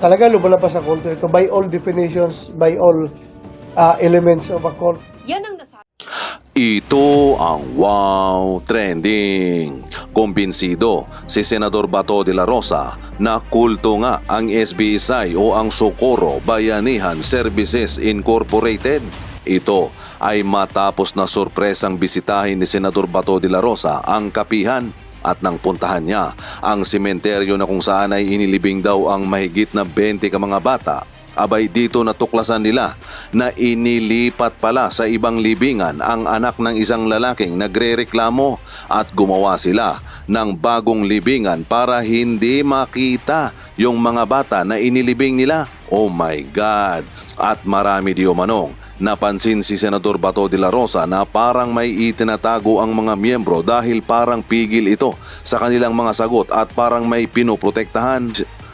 talaga lumalabas sa kulto ito by all definitions, by all uh, elements of a cult. Yan ang nasabi. Ito ang Wow Trending. Kumbinsido si Senador Bato de la Rosa na kulto nga ang SBSI o ang Socorro Bayanihan Services Incorporated. Ito ay matapos na sorpresang bisitahin ni Senador Bato de la Rosa ang kapihan at nang puntahan niya ang sementeryo na kung saan ay inilibing daw ang mahigit na 20 ka mga bata Abay dito natuklasan nila na inilipat pala sa ibang libingan ang anak ng isang lalaking nagrereklamo at gumawa sila ng bagong libingan para hindi makita yung mga bata na inilibing nila. Oh my God! At marami di umanong Napansin si Senador Bato de la Rosa na parang may itinatago ang mga miyembro dahil parang pigil ito sa kanilang mga sagot at parang may pinoprotektahan.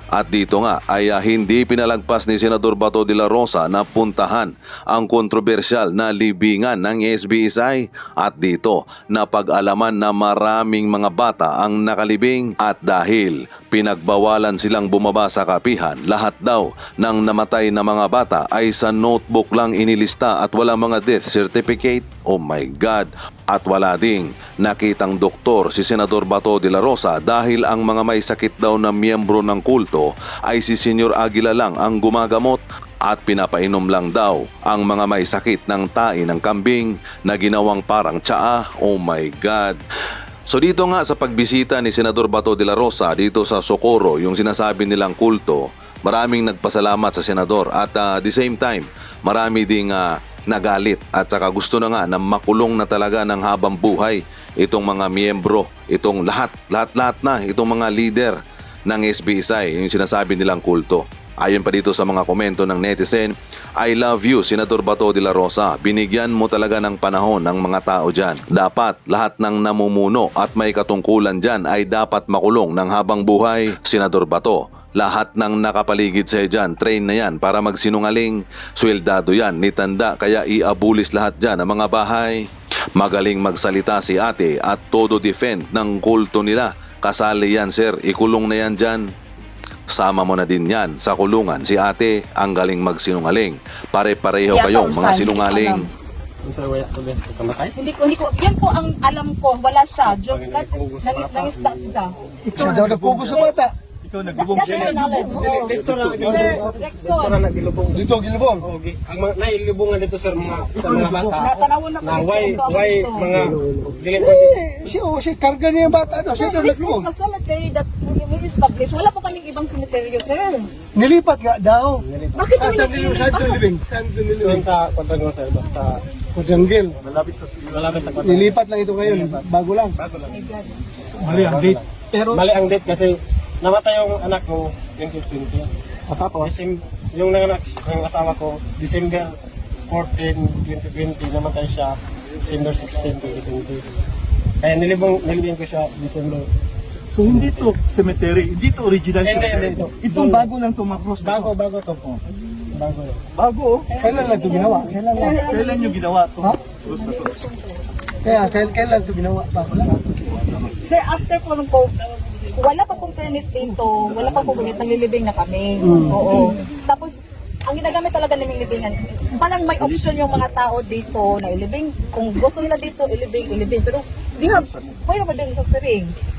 At dito nga ay ah, hindi pinalagpas ni Senador Bato de la Rosa na puntahan ang kontrobersyal na libingan ng SBSI at dito napag-alaman na maraming mga bata ang nakalibing at dahil pinagbawalan silang bumaba sa kapihan, lahat daw ng namatay na mga bata ay sa notebook lang inilista at wala mga death certificate. Oh my God! At wala ding nakitang doktor si Senador Bato de la Rosa dahil ang mga may sakit daw na miyembro ng kulto ay si Senyor Aguila lang ang gumagamot at pinapainom lang daw ang mga may sakit ng tae ng kambing na ginawang parang tsaa. Oh my God! So dito nga sa pagbisita ni Senador Bato de la Rosa dito sa Socorro, yung sinasabi nilang kulto, maraming nagpasalamat sa Senador at uh, the same time, marami ding uh, nagalit at saka gusto na nga na makulong na talaga ng habang buhay itong mga miyembro, itong lahat, lahat-lahat na, itong mga leader ng SBSI, yung sinasabi nilang kulto. Ayon pa dito sa mga komento ng netizen, I love you, Senador Bato de la Rosa. Binigyan mo talaga ng panahon ng mga tao dyan. Dapat lahat ng namumuno at may katungkulan dyan ay dapat makulong ng habang buhay, Senador Bato. Lahat ng nakapaligid sa dyan, train na yan para magsinungaling. Sweldado yan, nitanda kaya iabulis lahat dyan ang mga bahay. Magaling magsalita si ate at todo defend ng kulto nila. Kasali yan sir, ikulong na yan dyan. Sama mo na din yan sa kulungan si ate ang galing magsinungaling. Pare-pareho kayong mga sinungaling. hindi ko. Hindi ko, yan po ang alam ko, wala siya. Joke, nangis, nangisda siya. Siya daw nagpugos sa bata. Nagbubong That's my knowledge. Dito ra Sir Dito Gilbong. Okay. Ang mga nailubungan dito sir mga sa mga bata. natanawon na Na kayo why why dito. mga dili Eh, siya, oh, siya, karga niya bata. Ano, siya daw this is cemetery that we established. Wala po kaming ibang cemetery, sir. Nilipat nga daw. Bakit Sa nilibing? Saan doon libing? Saan doon doon nilibing? sa Quadrangle sir sa Kudanggil. malapit sa malapit sa Quadrangle. Nilipat lang ito ngayon. Bago lang. Bago lang. Mali ang date. Pero mali ang date kasi namatay yung anak ko 2020. At tapos yung nanganak ng asawa ko December 14, 2020 namatay siya December 16, 2020. Kaya nilibong nilibing ko siya December So hindi to cemetery, hindi to original Hindi, cemetery. hindi. Itong bago lang tumakros. Bago, bago to po. Bago yun. Bago. oh. Kailan lang ito ginawa? Kailan lang? Kailan nyo ginawa to? Ha? Kaya, kailan, kailan ito ginawa? Bago lang. Sir, after po nung po, wala pa pong permit dito, wala pa pong permit, naglilibing na kami. Oo. Tapos, ang ginagamit talaga naming libingan, parang may option yung mga tao dito na ilibing. Kung gusto nila dito, ilibing, ilibing. Pero, di have, pwede pa din sa.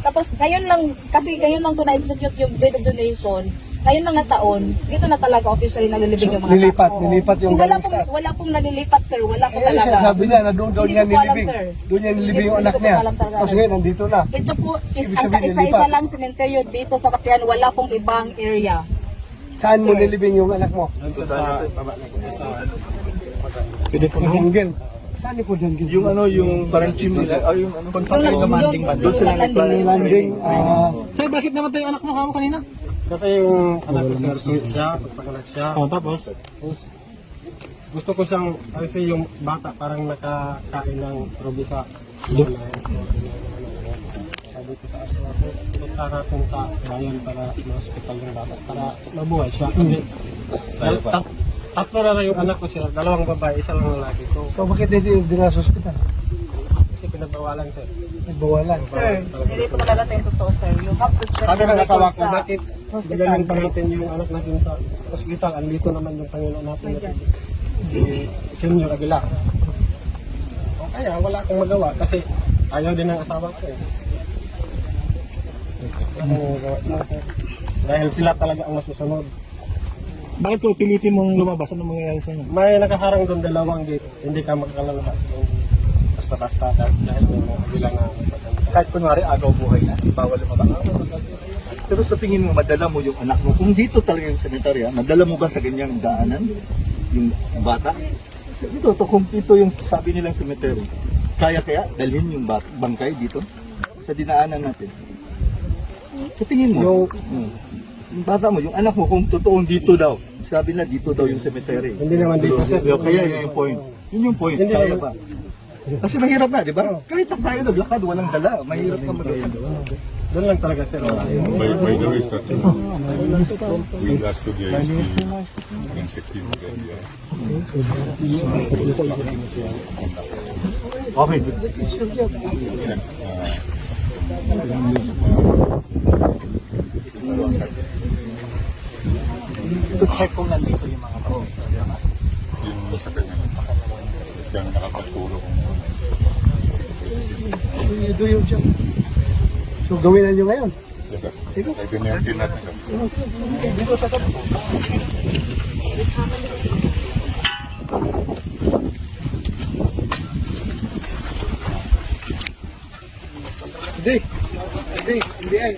Tapos, ngayon lang, kasi ngayon lang to na-execute yung date of donation, ngayon na taon, dito na talaga officially nalilibing yung mga Nilipat, tao. nilipat yung wala galing pong, sa- wala pong nalilipat, sir. Wala po Kaya talaga. siya sabi niya na doon Hindi niya ko po nilibing. Doon niya nilibing yung anak ko po niya. Tapos ngayon, nandito na. Ito po is ang isa-isa lang sementeryo dito sa Kapihan, wala pong ibang area. Saan mo nilibing yung anak mo? Doon sa sa ko sa Pwede ko na. Kudanggil. Saan ni Kudanggil? Yung ano, yung parang chimney o yung ano, pag sa Yung- landing ba? yung- Doon Yung landing, ah, Sir, bakit namatay yung anak mo kamo kanina? Kasi yung anak ko sir, sweet siya, pagpakanak siya. Oh, tapos? Tapos, gusto ko siyang, kasi yung bata parang nakakain ng ruby sa Sabi ko sa asawa ko, punta natin sa bayan para ma-hospital yung bata, para mabuhay siya. Kasi dal- tat- tatlo na lang yung anak ko sir, dalawang babae, isa lang lalaki ko. so bakit hindi sa ospital? Kasi pinag nagpawalan sir. Nagbawalan. Sir, hindi po talaga tayo totoo, sir. You have to check Sabi the ng asawa ko, sa bakit hospital. bigalan pa natin yung anak natin sa hospital? Andito naman yung Panginoon natin na si, si Senyor Aguilar. O kaya wala akong magawa kasi ayaw din ng asawa ko eh. Ano yung magawa ko, sir? Dahil sila talaga ang masusunod. Bakit po pilitin mong lumabas? Ano mangyayari sa inyo? May nakaharang doon dalawang gate. Hindi ka magkakalabas doon. Basta-basta dahil may mga bilang na Kahit kunwari agaw buhay na, bawal lumabas. Pero sa tingin mo, madala mo yung anak mo. Kung dito talaga yung cemetery, ha, madala mo ba sa ganyang daanan? Yung bata? Dito, to, kung ito yung sabi nilang cemetery, kaya kaya dalhin yung bangkay dito? Sa dinaanan natin. Sa tingin mo, Yung- Hmm. yung bata mo, yung anak mo, kung totoong dito daw, sabi na dito daw yung cemetery. Hindi naman dito, sir. Kaya yun yung point. Yun yung point. Hindi kaya ba? Kasi mahirap na, di ba? Kahit na tayo naglakad, walang dala. Mahirap na maglakad. Doon lang talaga sir. By, by the way, sir, we last to the ISP in September. Okay. To check kung nandito yung mga tao. Yung sa kanya. Siya ang nakapagtulong. Do yung job. So, gawin na nyo ngayon. Yes, sir. Ay, pinerte natin, sir. Hindi. Hindi. Hindi ay.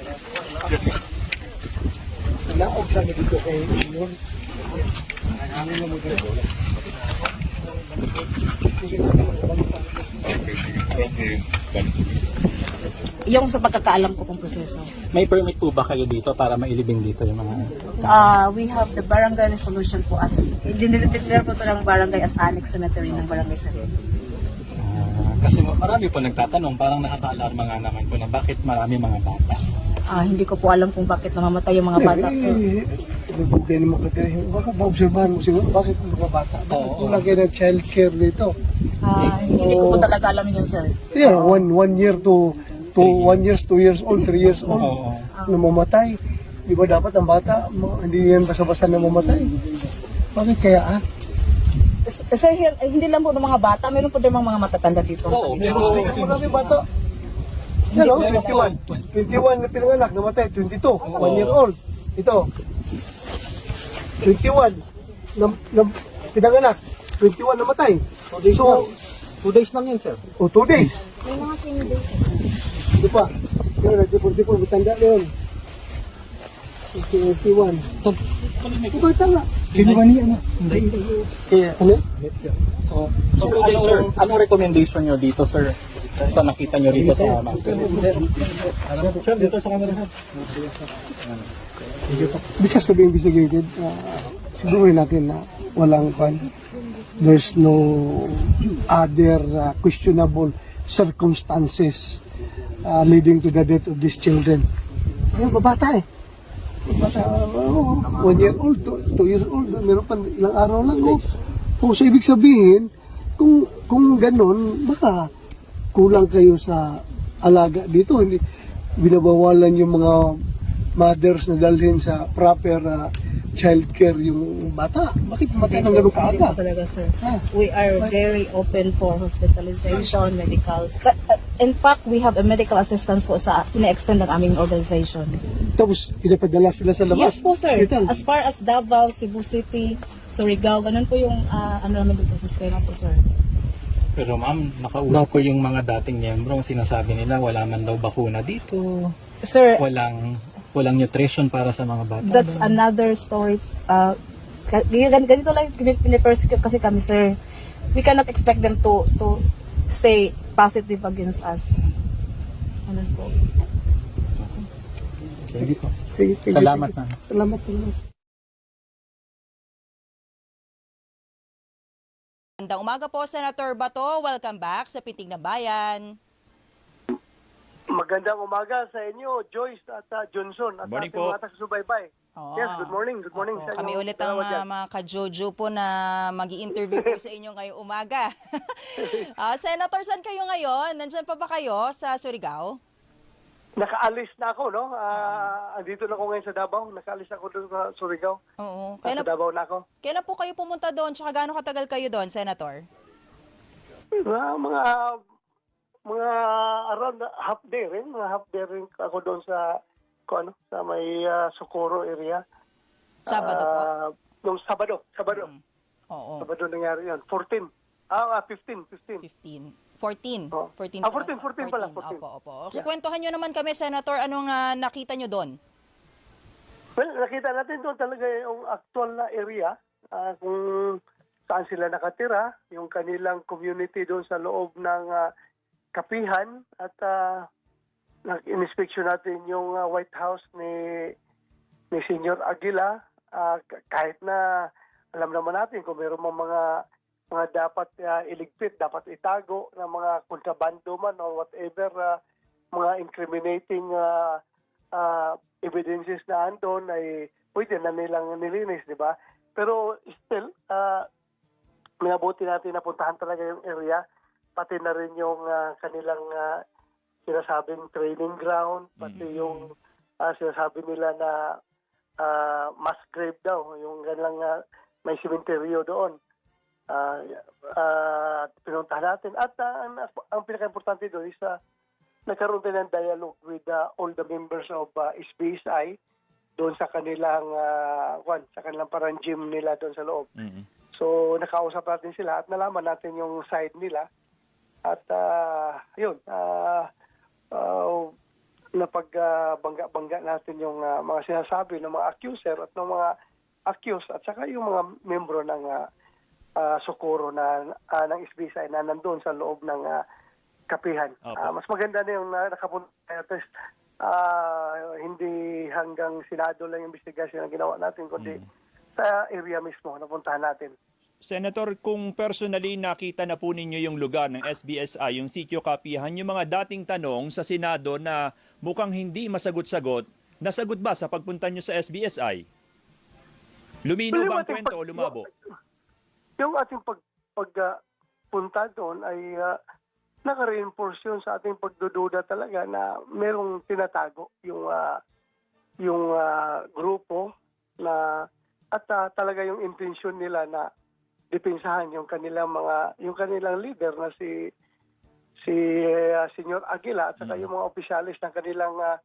Naog sa amin dito kay Inyon. Okay. Done. Yung sa pagkakaalam ko kung proseso. May permit po ba kayo dito para mailibing dito yung mga Uh, we have the barangay resolution po as, dinilipitira po ito ng barangay as annex cemetery ng barangay Sarili. Ah, kasi marami po nagtatanong, parang nakaka-alarma nga naman po na bakit marami mga bata. Ah, hindi ko po alam kung bakit namamatay yung mga bata. Eh, Nabugay naman ka tayo. Baka maobserbahan mo siguro, bakit mga bata? Bakit kulang kayo ng child care dito? Ah, hindi ko po talaga alam yun, sir. Yeah, one, one year to, to one years, two years old, three years old, Oo. namamatay. Di ba dapat ang bata, ma- hindi yan basta-basta namamatay? Bakit kaya ah? S- Sir, here, eh, hindi lang po ng mga bata, meron po din mga matatanda dito. Oo, pero Oo, marami bata. Yan o, 21. 21 na pinanganak, namatay, 22, one year old. Ito, 21 na, na pinanganak, 21 namatay. So, Two days lang yun, sir. o two days. May mga days. Di pa. Yun, nag-44, matanda na yun. 21. Ito bata nga. Ginawa niya na. Kaya, Ano? So, so two days, sir. Anong recommendation nyo dito, sir? Sa nakita nyo rito sa master? sir, dito sa camera, sir. Has to be investigated. Uh, siguro natin na walang pan. There's no other uh, questionable circumstances uh, leading to the death of these children. Ayun, babata eh. Babata, oh, one year old, two, two years old, meron pa ilang araw lang. Oh. Oh, so ibig sabihin, kung kung ganun, baka kulang kayo sa alaga dito. Hindi binabawalan yung mga mothers na dalhin sa proper uh, child care yung bata. Bakit matay ng ganun kaaga? talaga, sir. We are very open for hospitalization, medical. Uh, In fact, we have a medical assistance po sa ina-extend ng aming organization. Tapos pinapadala sila sa labas. Yes po, sir. Hospital. As far as Davao, Cebu City, Surigao, ganun po yung ah, ano namin dito sa sistema po, sir. Pero ma'am, nakausap ko yung mga dating miyembro, sinasabi nila wala man daw bakuna dito, Sir, walang walang nutrition para sa mga bata. that's another story. Uh, ganito lang pin- pinipersecute kasi kami, sir. We cannot expect them to to say positive against us. Ano po? Sige po. Sige, sige. Salamat ma'am. Salamat. salamat. Magandang umaga po, Senator Bato. Welcome back sa Pitig na Bayan. Magandang umaga sa inyo, Joyce at uh, Johnson at Morning ating po. mga taga-subaybay. Oo. Yes, good morning. Good morning sa Kami inyong ulit ang dyan. ah, mga ka-Jojo po na mag interview po sa inyo ngayong umaga. Ah, Senator, saan kayo ngayon? Nandyan pa ba kayo sa Surigao? Nakaalis na ako, no? Ah, andito na ako ngayon sa Davao. Nakaalis ako doon sa Surigao. Oo. Nasa Kailan, Davao na ako. kailan po kayo pumunta doon? Tsaka gaano katagal kayo doon, Senator? Mga, mga, mga around half day rin. Mga half day rin ako doon sa, kung ano, sa may ah, Socorro area. Sabado po? Nung Sabado. Sabado. Oo. Sabado nangyari yun. 14. Ah, ah, 15. 15. 15. 14. Oh. 14, Ah, pala. 14, 14 pala, 14. Opo, opo. Okay, kwentuhan nyo naman kami, Senator. Anong ah, nakita nyo doon? Well, nakita natin doon talaga yung actual na area, ah, kung saan sila nakatira, yung kanilang community doon sa loob ng ah, kapihan at uh, in-inspection natin yung ah, White House ni ni Senyor Aguila Ah, k- kahit na alam naman natin kung meron mga mga dapat ah, iligpit, dapat itago na mga kontrabando man or whatever ah, mga incriminating ah, ah, evidences na andon ay pwede na nilang nilinis, di ba? Pero still, uh, minabuti natin na puntahan talaga yung area, pati na rin yung ah, kanilang ah, sinasabing training ground, pati yung ah, sinasabi nila na ah, mass grave daw, yung kanilang ah, may sementeryo doon. Ah, ah, pinuntahan natin. At ah, ang, ang pinaka-importante doon is ah, nagkaroon din ng dialogue with uh, all the members of uh, SBSI doon sa kanilang uh, one, sa kanilang parang gym nila doon sa loob. So nakausap natin sila at nalaman natin yung side nila at uh, yun uh, uh, napagbangga-bangga natin yung uh, mga sinasabi ng mga accuser at ng mga accused at saka yung mga membro ng uh, uh, Socorro na uh, ng SBSI na nandun sa loob ng uh, kapihan. Ah, mas maganda na yung na, nakapunta at least, ah, hindi hanggang Senado lang yung investigation na ginawa natin, kundi sa area mismo napuntahan natin. Senator, kung personally nakita na po ninyo yung lugar ng SBSI, yung sitio kapihan, yung mga dating tanong sa Senado na mukhang hindi masagot-sagot, nasagot ba sa pagpunta nyo sa SBSI? Lumino Pero ba ang kwento o lumabo? Yung ating pag, pagpunta doon ay uh, naka-reinforce yun sa ating pagdududa talaga na merong tinatago yung ah, yung ah, grupo na at ah, talaga yung intention nila na depensahan yung kanilang mga yung kanilang leader na si si ah, Senyor Aguila at saka yung mga opisyalis ng kanilang ah,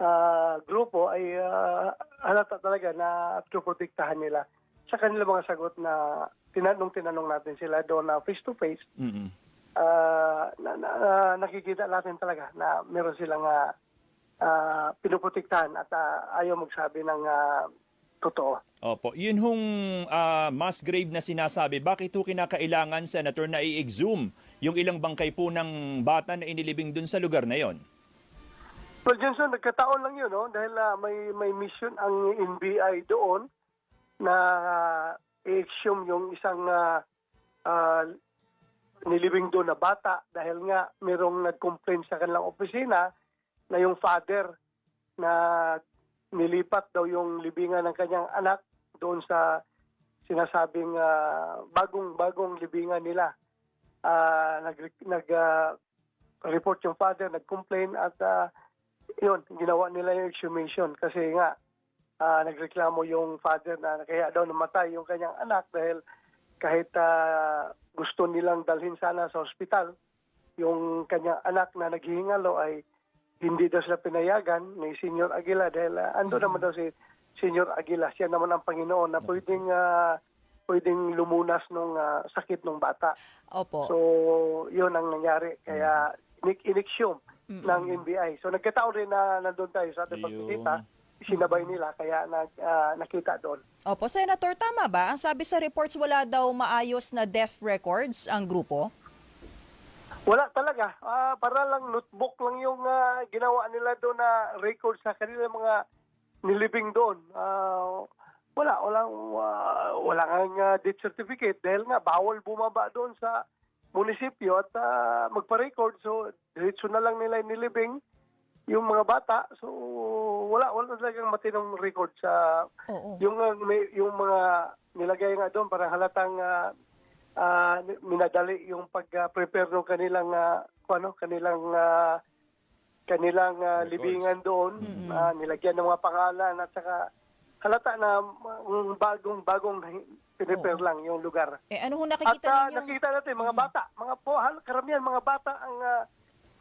ah, grupo ay ah, halata talaga na protektahan nila sa kanilang mga sagot na tinanong tinanong natin sila doon na face to face Mm-mm. ah, na, na, na- nakikita natin talaga na meron silang uh, pinuprotektahan at ah, ayaw magsabi ng ah, totoo. Opo, yun hong ah, mass grave na sinasabi, bakit ho kinakailangan, Senator, na i-exhume yung ilang bangkay po ng bata na inilibing dun sa lugar na yon? Well, Johnson, nagkataon lang yun, no? Dahil ah, may, may mission ang NBI doon na uh, i-exhume yung isang ah, ah, nilibing doon na bata dahil nga merong nag-complain sa kanilang opisina na yung father na nilipat daw yung libingan ng kanyang anak doon sa sinasabing ah, bagong bagong libingan nila. Ah, nag nag ah, report yung father, nag-complain at ah, yun, ginawa nila yung exhumation kasi nga ah, nagreklamo yung father na kaya daw namatay yung kanyang anak dahil kahit ah, gusto nilang dalhin sana sa ospital, yung kanyang anak na naghihingalo ay hindi daw sila pinayagan ni Senyor Aguila dahil uh, ando naman daw si Senyor Aguila. Siya naman ang Panginoon na pwedeng, ah, pwedeng lumunas ng sakit ng bata. Opo. So, yun ang nangyari. Kaya, inik iniksyon ng NBI. So, nagkataon rin na nandun tayo sa ating Ayun. pagkikita. Sinabay nila, kaya nag, ah, nakita doon. Opo, Senator, tama ba? Ang sabi sa reports, wala daw maayos na death records ang grupo? Wala talaga. Ah, para lang notebook lang yung ah, ginawa nila doon na record sa kanila mga nilibing doon. Ah, wala, walang, ah, wala nga death certificate dahil nga bawal bumaba doon sa munisipyo at ah, magpa-record. So, diretso na lang nila nilibing yung mga bata. So, wala wala talagang matinong record sa Oo. yung uh, may, yung mga nilagay nga doon para halatang ah, ah, minadali yung pag-prepare ng kanilang kung ano kanilang ah, kanilang Records. libingan doon ah, nilagyan ng mga pangalan at saka halata na um, bagong bagong prepare lang yung lugar. Eh, ano ho At nakikita ah, ninyo? nakita natin mga bata, mga po hal- karamihan mga bata ang ah,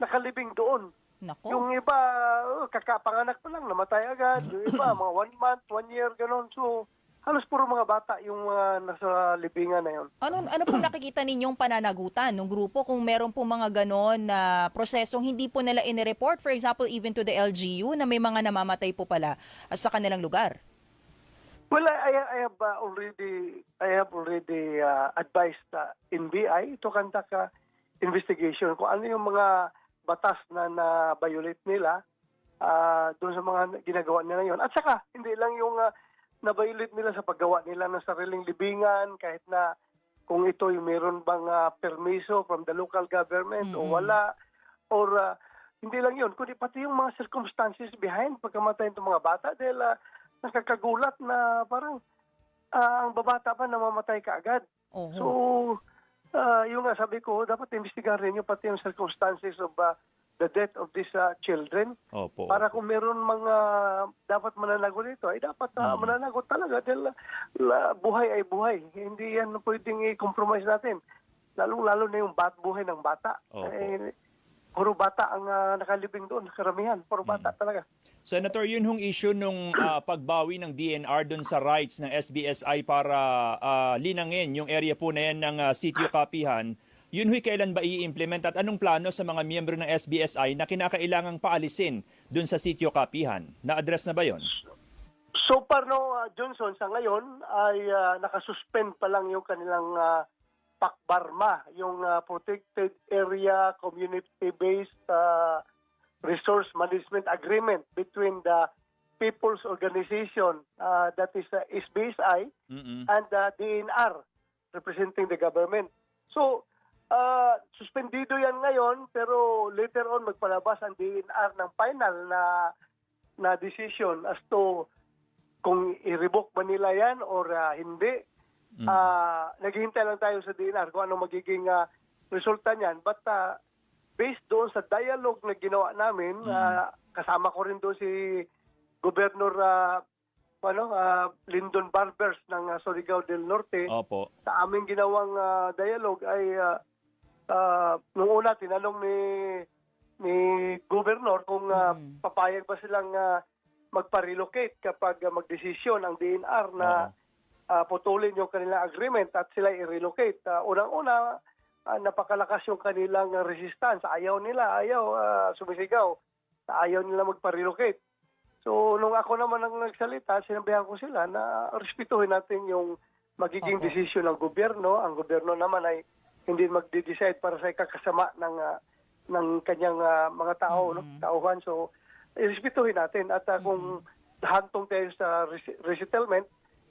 nakalibing doon. Nako. Yung iba, oh, kakapanganak pa lang, namatay agad. Yung iba, mga one month, one year, ganun. So, halos puro mga bata yung mga nasa libingan na yun. Ano ano po nakikita ninyong pananagutan ng grupo kung meron po mga ganon na prosesong hindi po nila inireport for example even to the LGU na may mga namamatay po pala sa kanilang lugar? Well, I, I- I have uh, already, I have already uh, advised uh, NBI to conduct a investigation kung ano yung mga batas na na-violate nila uh, doon sa mga ginagawa nila yon. At saka, hindi lang yung uh, na-violate nila sa paggawa nila ng sariling libingan, kahit na kung ito yung meron bang uh, permiso from the local government o wala, or uh, hindi lang yun, kundi pati yung mga circumstances behind pagkamatay ng mga bata dahil uh, nakakagulat na parang ah, ang babata pa namamatay kaagad. Oho. So, ah, yung nga sabi ko, dapat investigahan rin yung pati yung circumstances of ah, the death of these ah, children. Opo. Para kung meron mga dapat mananagot nito, ay dapat ah, mananagot talaga dahil ah, buhay ay buhay. Hindi yan pwedeng i-compromise natin. Lalong-lalo na yung bat buhay ng bata. Opo. Eh, puro bata ang ah, nakalibing doon, karamihan. Puro bata talaga. Senator, yun hong issue nung ah, pagbawi ng DNR dun sa rights ng SBSI para ah, linangin yung area po na yan ng ah, sitio kapihan, yun ho'y kailan ba i-implement at anong plano sa mga miyembro ng SBSI na kinakailangang paalisin dun sa sitio kapihan? Na-address na ba yon? So far no, uh, Johnson, sa ngayon ay uh, nakasuspend pa lang yung kanilang uh, PACBARMA, yung uh, Protected Area Community-Based uh, Resource Management Agreement between the People's Organization, uh, that is uh, SBSI, Mm-mm. and the DNR representing the government. So, uh, suspendido yan ngayon pero later on magpalabas ang DNR ng final na na decision as to kung i-revoke ba nila yan or uh, hindi. Ah, naghihintay lang tayo sa DNR kung ano magiging ah, resulta niyan. But uh, based doon sa dialogue na ginawa namin, ah, kasama ko rin doon si Governor ah, ano, ah, Lyndon Barbers ng ah, Surigao del Norte Opo. sa aming ginawang ah, dialogue ay uh, nung una tinanong ni ni governor kung ah, papayag ba silang ah, magpa-relocate kapag ah, magdesisyon ang DNR na ah, putulin yung kanilang agreement at sila i-relocate. Ah, unang-una, ah, napakalakas yung kanilang resistance. Ayaw nila, ayaw ah, sumisigaw. Ayaw nila magpa-relocate. So, nung ako naman ang nagsalita, sinabihan ko sila na respetuhin natin yung magiging desisyon ng gobyerno. Ang gobyerno naman ay hindi magde-decide para sa ikakasama ng ah, ng kanyang ah, mga tao, no? tauhan. So, respetuhin natin. At ah, kung hantong tayo sa res- resettlement,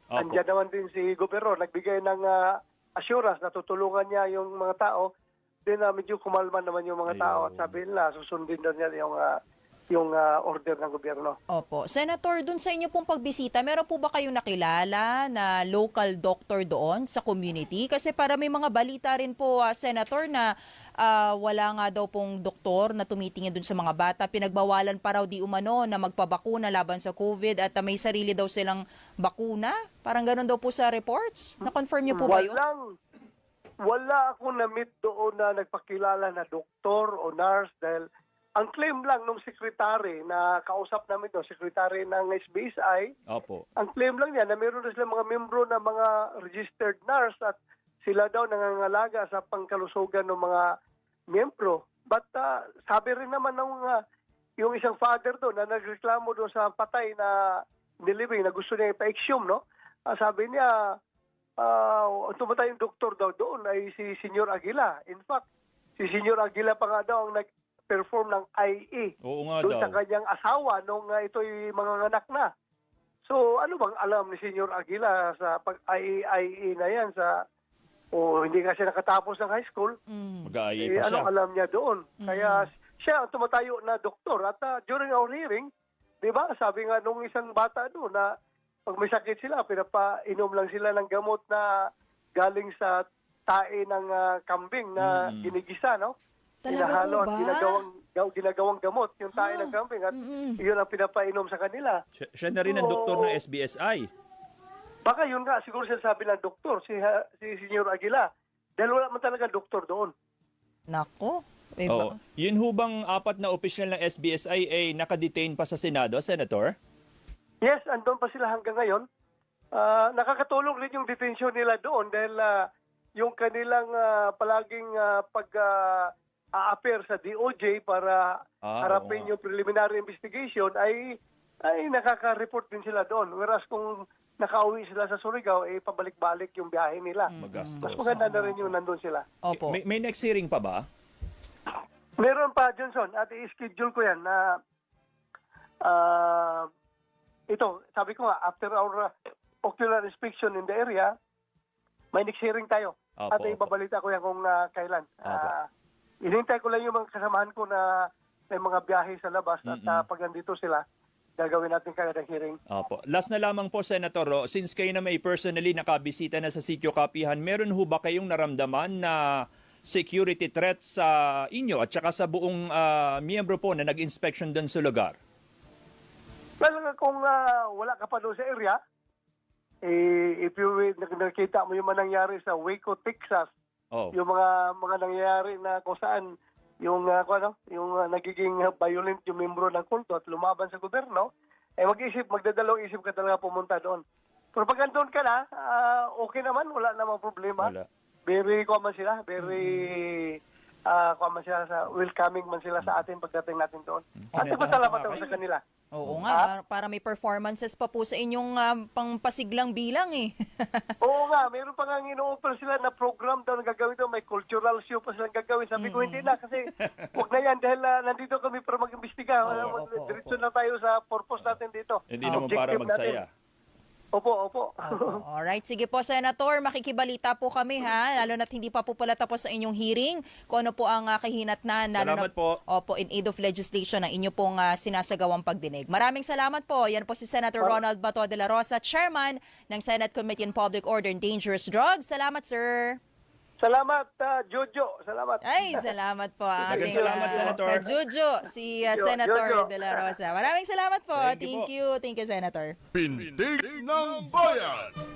Opo. andyan naman din si gobyerno, nagbigay ng ah, assurance na tutulungan niya yung mga tao. Then ah, medyo kumalma naman yung mga tao at sabi nila, susundin daw niya yung ah, yung ah, order ng gobyerno. Opo. Senator, dun sa inyo pong pagbisita, meron po ba kayong nakilala na local doctor doon sa community? Kasi para may mga balita rin po, ah, Senator, na ah, wala nga daw pong doktor na tumitingin dun sa mga bata. Pinagbawalan pa raw di umano na magpabakuna laban sa COVID at ah, may sarili daw silang bakuna. Parang ganun daw po sa reports. Na-confirm niyo po ba yun? Walang, wala ako na-meet doon na nagpakilala na doktor o nurse dahil ang claim lang ng sekretary na kausap namin doon, sekretary ng SBSI, Opo. ang claim lang niya na meron na sila mga membro na mga registered nurse at sila daw nangangalaga sa pangkalusugan ng mga miyembro. But ah, sabi rin naman ng ah, yung isang father doon na nagreklamo doon sa patay na nilibing na gusto niya ipa-exhume, no? Ah, sabi niya, ang tumatay yung doktor daw doon ay si Senyor Aguila. In fact, si Senyor Aguila pa nga daw ang nag-perform ng IE Oo nga doon daw. sa kanyang asawa nung uh, ito'y mga anak na. So ano bang alam ni Senyor Aguila sa pag-IE na yan sa o hindi kasi nakatapos ng high school, Mm. Mag-aayay eh, pa siya. anong alam niya doon? Kaya siya ang tumatayo na doktor at uh, during our hearing, Di ba? Sabi nga nung isang bata doon na pag may sakit sila, pinapainom lang sila ng gamot na galing sa tae ng ah, kambing na ginigisa, no? Talaga Hinahalo po at ba? ginagawang, gaw- ginagawang gamot yung tae ng kambing at iyon ang pinapainom sa kanila. Siya, siya na rin ang doktor ng SBSI. Baka yun nga, siguro sinasabi ng doktor, si, ha- si Senyor Aguila. Dahil wala man talaga doktor doon. Nako. Eh, Oo. ba- Yun hubang apat na opisyal ng SBSI ay nakadetain pa sa Senado, Senator? Yes, andun pa sila hanggang ngayon. Ah, nakakatulong rin yung detention nila doon dahil ah, yung kanilang ah, palaging ah, pag ah, a-appear sa DOJ para Ah, harapin oo. yung preliminary investigation ay ay nakaka-report din sila doon. Whereas kung nakauwi sila sa Surigao, eh pabalik-balik yung biyahe nila. Magastos. Mas maganda na rin yung nandun sila. Opo. May, may next hearing pa ba? Meron pa, Johnson, at i-schedule ko yan na ah, ito, sabi ko nga, after our uh, ocular inspection in the area, may next hearing tayo. Opo, at opo. ibabalita ko yan kung ah, kailan. Opo. Ah, inintay ko lang yung mga kasamahan ko na may mga biyahe sa labas at ah, pag nandito sila, gagawin natin kagad ang hearing. Opo. Last na lamang po, Senator, Ro, since kayo na may personally nakabisita na sa sitio kapihan, meron ho ba kayong naramdaman na security threat sa inyo at saka sa buong ah, miyembro po na nag-inspection doon sa lugar? Well, kung ah, wala ka pa doon sa area, eh, if you nak- nakita mo yung mga nangyari sa Waco, Texas, Oh. yung mga mga nangyayari na kung saan yung uh, ano, yung ah, nagiging violent yung membro ng kulto at lumaban sa gobyerno, eh mag-isip, magdadalawang isip ka talaga pumunta doon. Pero pag andun ka na, ah, okay naman, wala namang problema. Wala. Very common sila, very ah common sila sa welcoming man sila sa atin pagdating natin doon. At pasalamat pa ako sa kanila. Oo nga, para, para may performances pa po sa inyong ah, pangpasiglang bilang eh. Oo nga, meron pa nga ino-offer sila na program daw na gagawin daw, may cultural show pa silang gagawin. Sabi ko, hindi na kasi wag na yan dahil ah, nandito kami para mag-imbestiga. Oo, opo, Diretso na tayo sa purpose natin dito. Hindi naman para Objective magsaya. Opo, opo. Opo. Alright, sige po Senator, makikibalita po kami ha, lalo na't hindi pa po pala tapos sa inyong hearing kung ano po ang uh, kahinatnan lalo Salamat na, po. Opo, in aid of legislation ang inyo pong ah, sinasagawang pagdinig. Maraming salamat po. Yan po si Senator Ronald Bato de la Rosa, Chairman ng Senate Committee on Public Order and Dangerous Drugs. Salamat, sir. Salamat, ah, Jojo. Salamat. Ay, salamat po. ating, salamat, ah, Senator. ka-Juju, si ah, Yo, Senator Jojo. de la Rosa. Maraming salamat po. Thank you Thank po. you. Thank you, Senator. Pintig ng Bayan!